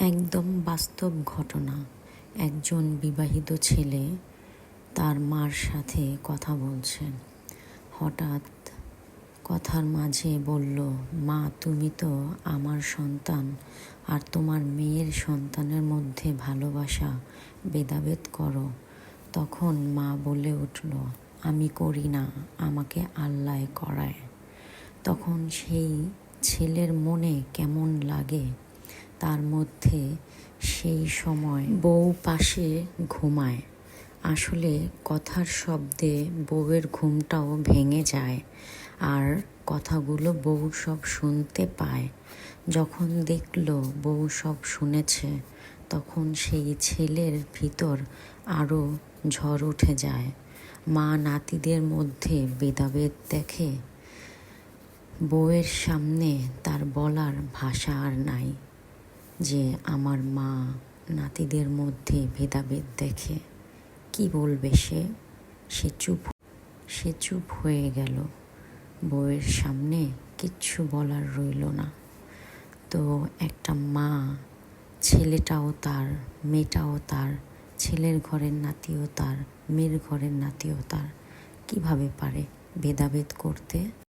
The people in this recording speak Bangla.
একদম বাস্তব ঘটনা। একজন বিবাহিত ছেলে তার মার সাথে কথা বলছেন। হঠাৎ কথার মাঝে বলল, মা, তুমি তো আমার সন্তান, আর তোমার মেয়ের সন্তানের মধ্যে ভালোবাসা ভেদাভেদ করো। তখন মা বলে উঠল, আমি করি না, আমাকে আল্লাহ করায়। তখন সেই ছেলের মনে কেমন লাগে তার মধ্যে সেই সময় বউ পাশে ঘুমায়। আসলে কথার শব্দে বউয়ের ঘুমটাও ভেঙে যায় আর কথাগুলো বউ সব শুনতে পায়। যখন দেখল বউ সব শুনেছে, তখন সেই ছেলের ভিতর আরও ঝড় উঠে যায়। মা নাতিদের মধ্যে ভেদাভেদ দেখে বউয়ের সামনে তার বলার ভাষা আর নাই। যে আমার মা নাতিদের মধ্যে ভেদাভেদ দেখে কি বলবে সে? সে চুপ সে চুপ হয়ে গেল। বউয়ের সামনে কিচ্ছু বলার রইল না। তো একটা মা, ছেলেটাও তার, মেয়েটাও তার, ছেলের ঘরের নাতিও তার, মেয়ের ঘরের নাতিও তার, কীভাবে পারে ভেদাভেদ করতে?